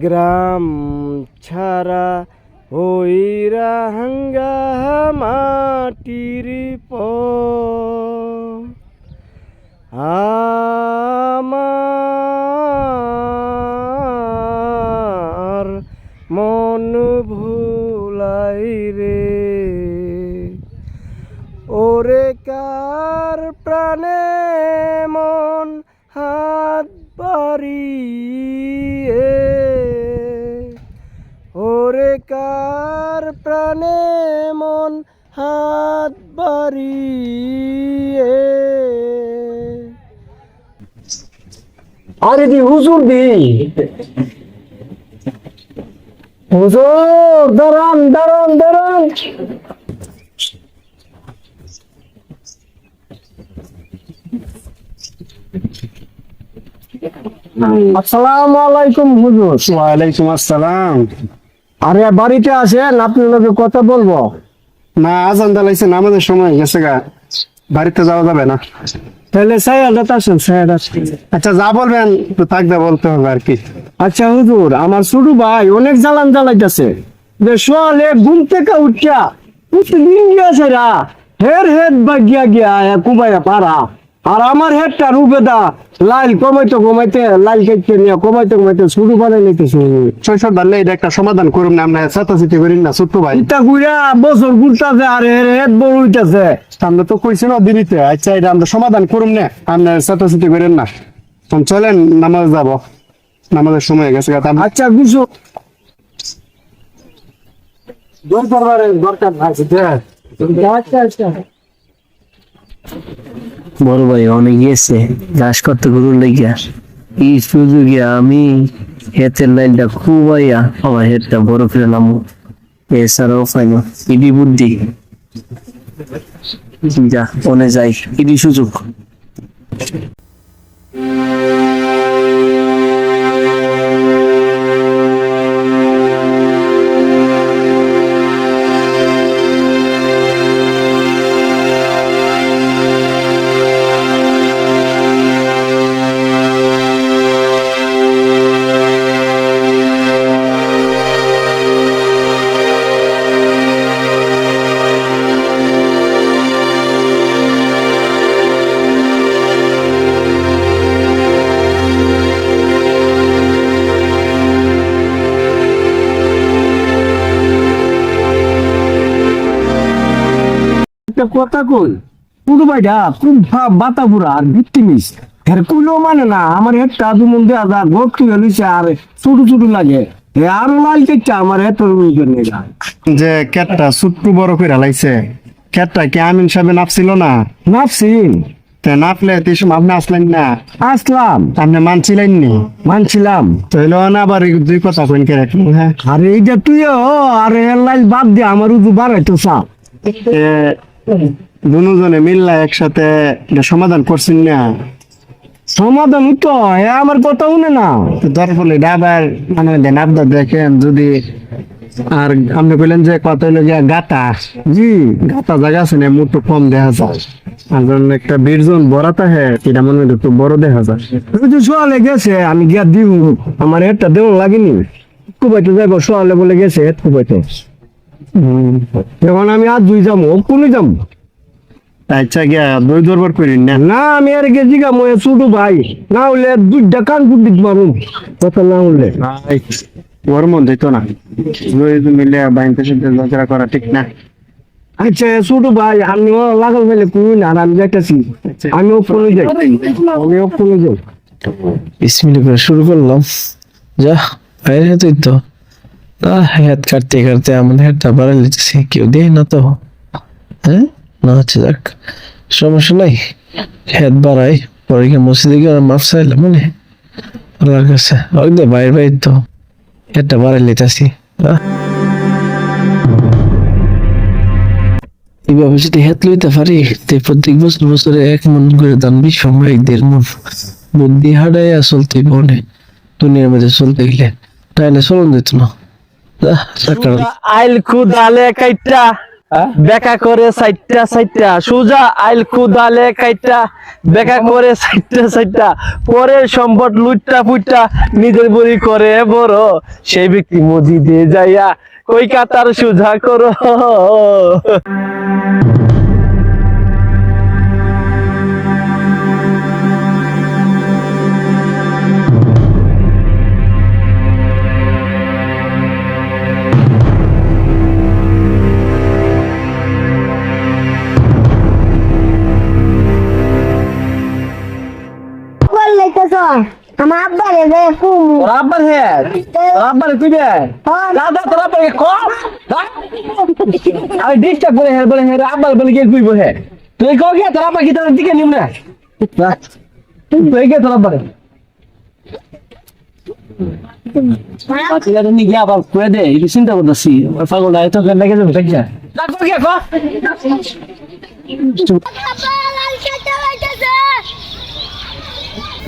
গ্রাম ছাড়া হইরা হাঙ্গা মাটির প আমার মন ভুলাই রে ওরে কার আরে দি হুজুর দি। হুজুর দাঁড়ান দাঁড়ান দাঁড়ান। আসসালামু আলাইকুম হুজুর। ওয়ালাইকুম আসসালাম। আরে বাড়িতে আসেন আপনার লোকে কথা বলব। না আজান দালাইছে নামাজের সময় গেছে গা। বাড়িতে যাওয়া যাবে না। তাহলে সাইয়াদা আসেন সাইয়াদা আচ্ছা যা বলবেন তো থাকবে বলতে হবে আর কি। আচ্ছা হুজুর আমার ছোট ভাই অনেক জ্বালান জ্বালাইতেছে। যে সোয়ালে ঘুম থেকে উঠিয়া প্রতিদিন গিয়েছে রা হের হের বা গিয়া গিয়া কুবাইয়া পারা আর আমার হেডটা রুবেদা লাইল কমাইতে কমাইতে লাইল কেটে নিয়ে কমাইতে কমাইতে শুরু বানাই নিতেছে। শৈশব ধরলে এটা একটা সমাধান করুন না আমরা ছাতাছিতি করিন না ছোট্ট ভাই। ইটা গুইরা বছর ঘুরতাছে আর হের হেড বড় হইতাছে। আমরা তো কইছি না দিনিতে আচ্ছা এটা আমরা সমাধান করুন না আমরা ছাতাছিতি করেন না। এখন চলেন নামাজ যাব। নামাজের সময় হয়ে গেছে আচ্ছা গুছো দরকার দরকার আচ্ছা আচ্ছা। বড় ভাই, অনেক গেছে। ঘাস করতে গরুর লেগিয়া। এই সুযোগে আমি হেতের লাইনটা খুব আইয়া আমার হেতটা বড় ফিরে নামো। এছাড়াও ফাইন ইডি বুদ্ধি। যা মনে যাই। ইডি সুযোগ। একটা কথা কই? পুরো ভাইটা খুব বাতাবুরা আর ভিত্তিমিস এর কুলো মানে না আমার একটা দু মন দেয়া যা গোট তুলে আর ছোট ছোট লাগে। আরও লাল কেটটা আমার এত যে ক্যাটটা ছোট্ট বড় করে লাইছে। ক্যাটটা কি আমিন সাহেব নাপছিল না? তে নাপলে তিসম আপনি আসলেন না? আসলাম। আপনি মানছিলেন নি? মানছিলাম। তৈল না আবার দুই কথা কইন কে রাখলেন হ্যাঁ? আর এইটা তুইও আর লাইল বাদ দিয়ে আমার উজু বাড়াইতো দুজনে মিললা একসাথে এটা সমাধান করছেন না। সমাধান তো আমার কথা শুনে না। দরকার হলে ডাবার মানে দেন আপনার দেখেন যদি আর আপনি কইলেন যে কত হইল গিয়া গাতা। জি। গাতা জায়গা আছে না মুটু কম দেখা যায়। আর একটা বীরজন বড়াতা হ্যাঁ এটা মনে একটু বড় দেখা যায়। যে সোয়ালে গেছে আমি গিয়া দিব আমার একটা দেওয়া লাগেনি। কুবাইতে যাব সোয়ালে বলে গেছে হেড কুবাইতে। এখন আমি আজ দুই যাব কোনে যাব আচ্ছা গিয়া দই দরবার করিন না? না আমি আর গেছি গা মই ছোট ভাই। না হলে দুইটা কান ফুট দিতে কথা না হলে। ভাই, ওর মন দিত না। দুই মিলে বাইনতে সাথে ঝগড়া করা ঠিক না। আচ্ছা ছোট ভাই আমিও লাগাল ফেলে কুই না আর আমি যাইতেছি। আমিও ফোনে যাই। আমিও ফোনে যাই। বিসমিল্লাহ করে শুরু করলাম। যা বাইরে তুই তো। হেড কাটতে কাটতে আমার হেডটা বাড়াই লিতেছে কেউ দেয় না তো। হ্যাঁ? না হচ্ছে যাক। সমস্যা নাই। হেড বাড়াই, পরে গিয়ে মসজিদে গিয়ে মাফ মানে আল্লাহর কাছে। তো হেডটা বাড়াই লিতেছি এইভাবে যদি হেড লইতে পারি প্রত্যেক বছর বছরে এক মন করে দান বিশ সময় দেড় মন বুদ্ধি হাডাইয়া চলতে বনে দুনিয়ার মধ্যে চলতে গেলে। তাইলে চলন যেত না। আইল কাইটা বেকা করে সাইটটা সাইটটা। সুজা আইল কুদালে কাইটা বেকা করে সাইটটা সাইটটা। পরে সম্পদ লুটটা পুইটা নিজের বড়ি করে বড়। সেই ব্যক্তি মসজিদে যাইয়া কই কাতার সুজা করো? কুমু তোর আব্বার হে তোর আব্বার কই বে দাদা তোর আব্বার কম আমি ডিস্টার্ব করে হে বলে হে আব্বার বলে কি কইব হে তুই কও কি তোর আব্বা কি তোর দিকে নিম না তুই কে তোর আব্বারে ছেলেটা নিয়ে গিয়ে আবার করে দে এই চিন্তা করতেছি পাগল তো লেগে যাবে ঠিক আছে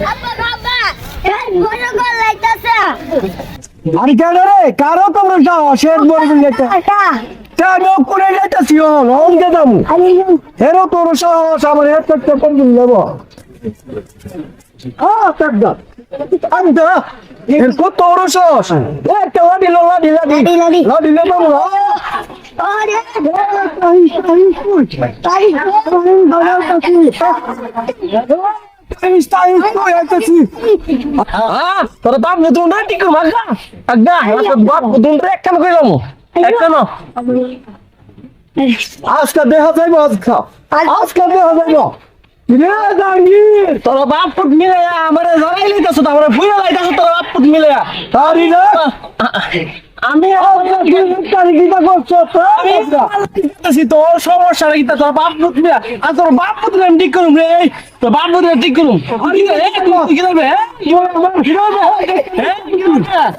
ডাক্তার আরে কেন রে কারও তোমরা যাও শেষ বলবি যেতে কেন করে যাইতাছি হল দামু আরে হেরো তোর সাহস আমার হেড করতে কোনদিন নেব হ্যাঁ টাকদা আমি তো এর কত তোর সাহস একটা লাডি লাডি লাডি লাডি, লাডি। লাডি লো দামু আরে তাই তাই কই আইতাছি হ্যাঁ তোর বাপ রে ঠিক করে মাগা আগা তোর বাপ নতুন রে একখান কইলাম একখান। আজকে দেখা যাইব আজকা আজকা দেখা যাইব। তোর বাপ ফুট মিলে আমারে জড়াই লইতাছ তো আমারে ফুইরা লাইতাছ তোর বাপ ফুট মিলে তারি না আমি তারি সমস্যা কি তোর বাপ ফুট মিলে আর তোর বাপ ফুট আমি ঠিক করুম রে তোর বাপ ফুট ঠিক করুম হ্যাঁ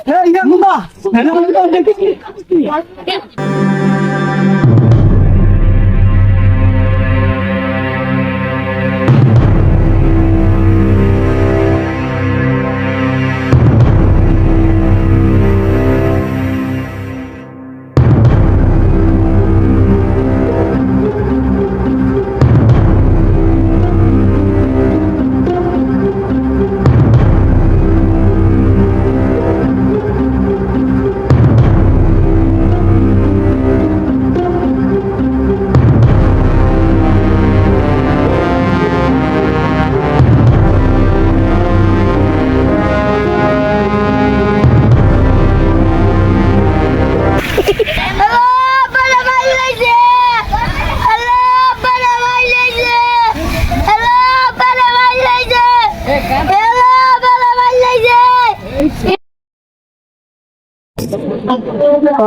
life.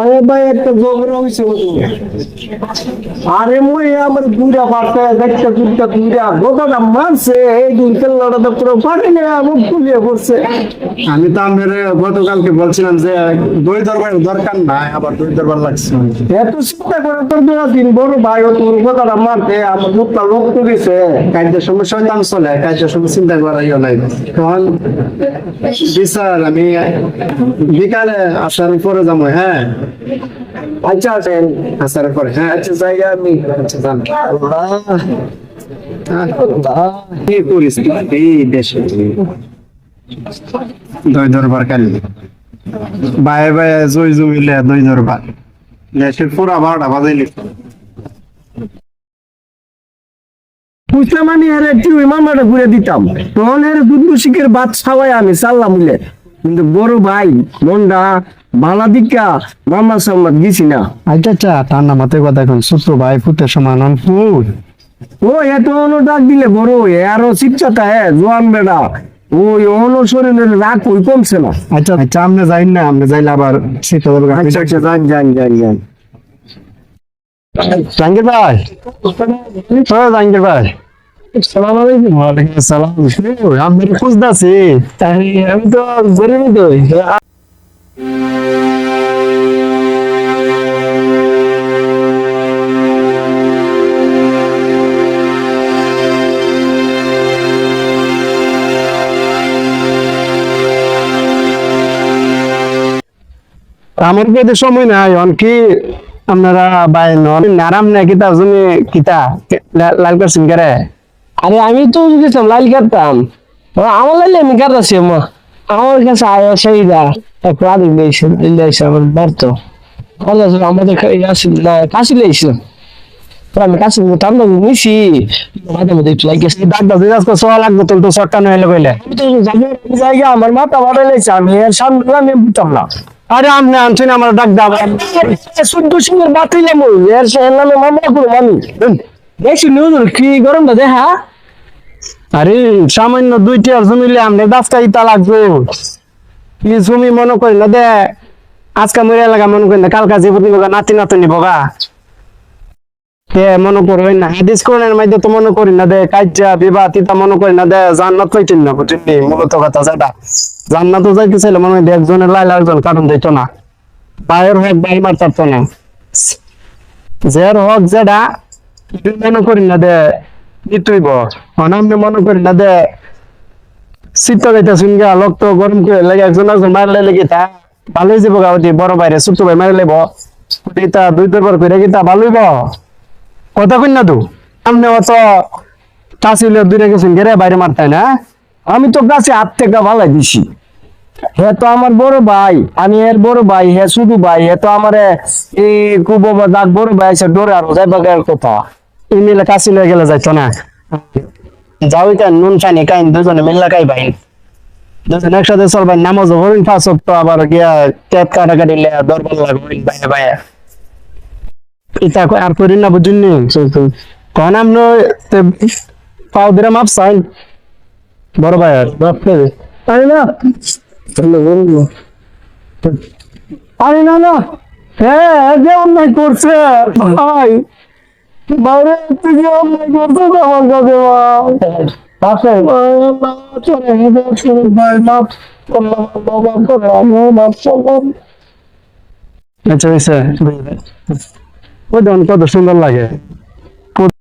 আরে ভাই একটা জোর হইছে আরে মই আমার পারতে দেখতে গোদাটা মারছে এই তো পুরো ফাটে না মুখ ফুলিয়ে পড়ছে। আমি তো আপনার গতকালকে বলছিলাম যে দই দরবার দরকার নাই আবার দই দরবার লাগছে। এত চিন্তা করে তোর দুটা দিন বড় ভাই ও তোর গোদাটা মারতে আমার মুখটা লোক তো দিছে। কাজের সময় শয়তান চলে কাজের সময় চিন্তা করাইও নাই। তখন বিচার আমি বিকালে আসার পরে যাব হ্যাঁ। আচ্ছা আসার পরে হ্যাঁ আচ্ছা যাই, আমি আচ্ছা ইমানটা ঘুরে দিতাম। তখন এর দুধ শিখের বাদ ছাওয়াই আমি চাললাম কিন্তু বড় ভাই, মন্ডা বালা দিকা মামা সাম্মাদ গেছি না। আচ্ছা আচ্ছা তার নাম হাতে কথা এখন ছোট ভাই ফুটের সমান অন ও এত অনু ডাক দিলে বড় আরও চিপচাটা হ্যাঁ জোয়ান বেড়া। ওই অনু শরীরের রাগ ওই কমছে না। আচ্ছা আচ্ছা আপনি যাই না আপনি যাইলে আবার শীত আচ্ছা আচ্ছা যান যান যান যান জাহাঙ্গীর ভাই? ও জাহাঙ্গীর ভাই। সালাম আলাইকুম। ওয়ালাইকুম আসসালাম। ওই খুঁজতেছি আমি তো তো। আমার কাছে সময় নাই, অন কি আপনারা বাই নন। নারাম না কিতা জমি কিতা? লাল করে আরে আমি তো গেছিলাম লাল কাটতাম আমার লাইলে আমি কাটাচ্ছি মা। আমার কাছে আয় সেই যা এক রাধি লেগেছে লেগেছে আমার আছে আমাদের না কাশি লেগেছিলাম তো আমি কাশি ঠান্ডা নিছি মাঝে মধ্যে একটু লাগিয়েছি ডাক্তার দিদাস কো সোয়া লাগবে তুমি তো শর্টকাট হইলে কইলে জায়গা আমার মাথা ভাড়া লেগেছে আমি এর সামনে আমি বুঝতাম না আরে আপনি আনছেন আমার ডাক দাও শুদ্ধ সিংহের বাতিলাম এর সে নামে মামলা করব আমি দেখছি নিউজ কি গরমটা দেখা আরে, সামান্য দুইটি আর জমিলে আপনি দাসটা ইতা লাগবে। কি জমি মনে করি না দে আজকে মরে লাগা মনে করি না, কালকা জীবন নিবগা নাতি নাতনি বগা কে মনে করো না, হাদিস কোরআনের মধ্যে তো মনে করি না দে কাজ্জা বিবাহ তিতা মনে করি না দে জান্নাত পাইতেন না বুঝলি মূলত কথা যেটা। জান্নাত যাইতে চাইলে মনে হয় একজনের লাইলা একজন কারণ দিত না। বাইরের হোক বাই মার চারতো না। জের হোক, যেটা, মনে করি না দে নিতুইব অনামনে মনে করি না দে। শীত গাইতে শুনগা রক্ত গরম করে লাগে একজন একজন মারলে লেগে তা ভালোই যাব গা ওটি বড় বাইরে ছোট ভাই মারলে ব। তা দুই দুইবার করে গিতা ভালোই ব কথা কই না তো। সামনে অত কাশিলে দূরে গেছেন, গেরে বাইরে মারতাই না আমি তো গাছে হাত থেকে ভালাই দিছি। হে তো আমার বড় ভাই, আমি এর বড় ভাই, হে শুধু ভাই, হে তো আমার এই কুবো বা বড় ভাই আছে, ডোরে আর যাই বাগার কথা মিলে কাশিলে গেলে যাইতো না। যাও এটা নুন চানি কাইন দুজনে মিল্লা কাই ভাই দুজন একসাথে চলবেন নামাজ হরিণ পাঁচ তো আবার গিয়া ট্যাপ কাটা কাটিলে দরবার লাগবেন বাইরে বাইরে। কই আর করি না বুঝুন নি? কোন আমনো পাও দিরা মাপ সাইন বড় ভাই আর মাপ করে আরে না। আরে না না। হ্যাঁ যে অন্যায় করছে। ভাই। বাইরে যে অন্যায় করছে আমার কাছে আছে চলে চলে ভাই মাপ করলাম বাবা করে আমিও মাপ করলাম আচ্ছা ওই কত সুন্দর লাগে।